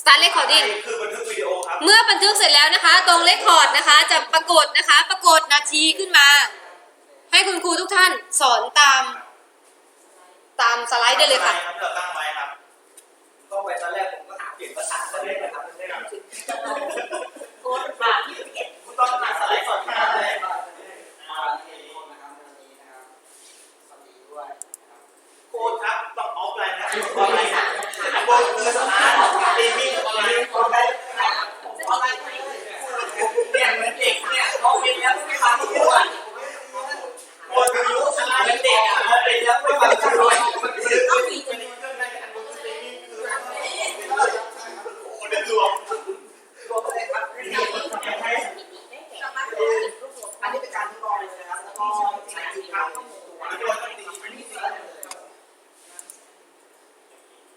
start recording คือบันทึกวิดีโอครับ เมื่อบันทึกเสร็จแล้วนะคะ ตรงเลคคอร์ดนะคะ จะปรากฏนะคะ ปรากฏนาทีขึ้นมา ให้คุณครูทุกท่านสอนตาม ตามสไลด์ได้เลยค่ะครับเราตั้งไว้ครับก็ไปตอนแรกผมก็หาเปลี่ยนภาษาก็ได้นะครับไม่ได้ครับโค้ดมาที่เก็บคุณต้องมาสไลด์สดครับเลยอ่าโอเคนะครับวันนี้นะครับสวัสดีด้วยนะครับโค้ดครับต้องออฟไลน์นะออฟไลน์นะโค้ดคือสถานตีมิ่งออนไลน์ออนไลน์ ผมก็ไล่ไปเนี่ยเหมือนเด็กเนี่ยเขาเป็นแล้วไม่ฟังครูอะ โค้ดคือรู้สไล เหมือน ด์ เด็ เด็ ก ก อะ อะ เขาเป็นแล้วไม่ฟังครูอะ ก็มีจำนวน โอ้เดือดรวม รวมเลยครับ ในที่ทำให้สถิติได้แก่การรวบรวม อันนี้เป็นการทดลองเลยนะครับแล้วก็ใช้ทีมข้อมูลตัว อันนี้ อั เราต้องตี นนี้คือ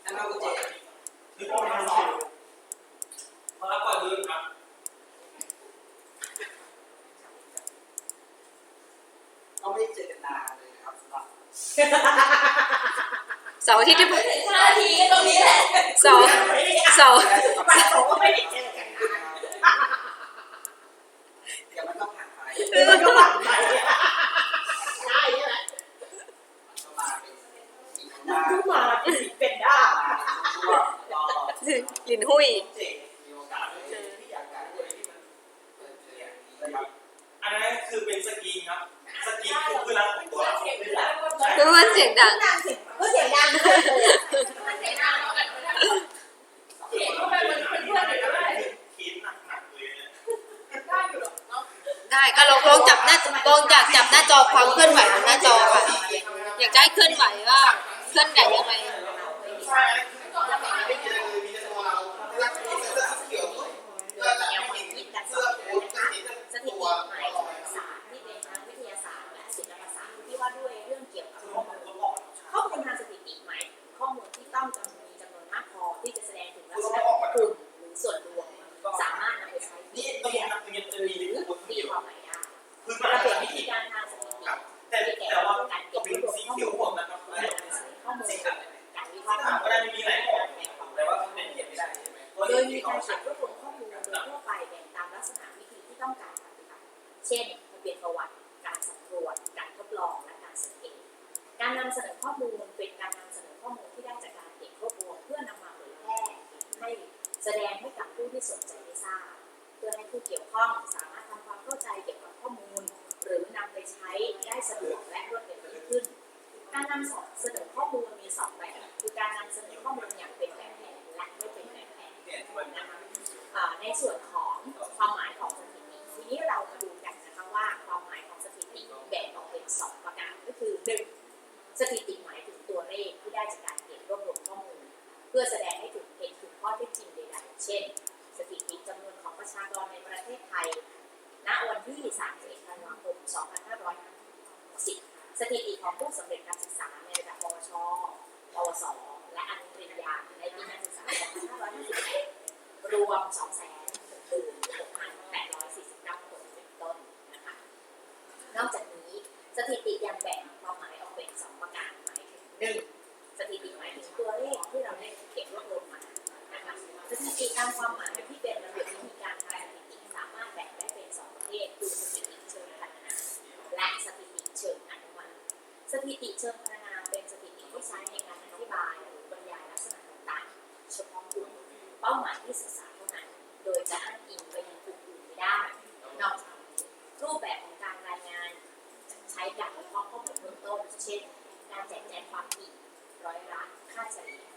อันนั้นก็เจ๊นี่ก็มาสอนมาก่อนลืมครับก็ไม่เจอกันนานเลยนะครับสำหรับเสาร์อาทิตย์ที่ไม่ถึงห้านาทีก็ตรงนี้แหละเสาร์เสาร์ วันเขาก็ไม่ได้เจอกัน เดี๋ยวมันก็ผ่านไป คือมันก็หวังไปใช่ใช่ไหม ก็มาเป็นอีก มั ด้าน น ก็มา เป็นได้ลินหุยเจ๋งมีโอกาสเลยที่อยากการด้วยที่มันเปิดเผยอย่างนี้นะครับอันนั้นคือเป็นสกีนครับ สกีนคือเพื่อนของตัวเราเสียงดังเพื่อนเสียงดังเสียงก็เสียงดังเลยมันเสียงดังเสียงเข้าไปมันเพื่อนอยู่ด้วยได้ก็ลองลองจับหน้าลองจับจับหน้าจอความเคลื่อนไหวของหน้าจอค่ะ อยากจะให้เคลื่อนไหวว่า เคลื่อ ยมีการเก็บรวบรวมข้อมูลโดยทั่วไปแบ่งตามลักษณะวิธีที่ต้องการปฏิบัติเช่นทะเบียนประวัติ การสำรวจ การทดลองและการสังเกต การนำเสนอข้อมูลเป็นการนำเสนอข้อมูลที่ได้จากการเก็บรวบรวมเพื่อนำมาเผยแพร่ให้แสดงให้กับผู้ที่สนใจได้ทราบ เพื่อให้ผู้เกี่ยวข้องสามารถทำความเข้าใจเกี่ยวกับข้อมูล หรือนำไปใช้ได้สะดวกและรวดเร็วยิ่งขึ้น การนำเสนอข้อมูลมีสองแบบ คือการนำเสนอข้อมูลอย่างเป็นแบบแผนและไม่เป็นแบบ นนะคะในส่วนของความหมายของสถิติทีนี้เรามาดูกันนะคะว่าความหมายของสถิติแบ่งออกเป็นสองประการก็คือหนึ่งสถิติหมายถึงตัวเลขที่ได้จากการเก็บรวบรวมข้อมูล เพื่อแสดงให้ถึงเห็นถึงข้อเท็จจริงใดๆเช่น สถิติจำนวนของประชากรในประเทศไทย ณวันที่ 31 ธันวาคม 2560สถิติของผู้สำเร็จการศึกษาในระดับปวชปวส และอนุปริญญาในปีการศึกษา 2551 รวม2,6,849 คนเป็นต้นนะคะ นอกจากนี้สถิติยังแบ่งความหมายออกเป็นสองประการหมายถึงหนึ่งสถิติหมายถึงตัวเลขที่เราได้เก็บรวบรวมมานะคะสถิติตามความหมายที่เป็นระเบียบวิธีการทางสถิติสามารถแบ่งได้เป็นสองประเภทคือสถิติเชิงพัฒนาและสถิติเชิงอนุมานสถิติเชิงพัฒนาเป็นสถิติที่ใช้ในการอธิบายลักษณะต่างๆ เฉพาะกลุ่ม เป้าหมายที่ศึกษาเท่านั้น โดยจะอ้างอิงไปยังกลุ่มอื่นไม่ได้นอกจากรูปแบบของการรายงาน ใช้การวิเฉพาะข้อมูลเบื้องต้น เช่น การแจกแจงความผิดร้อยละค่าเฉลี่ย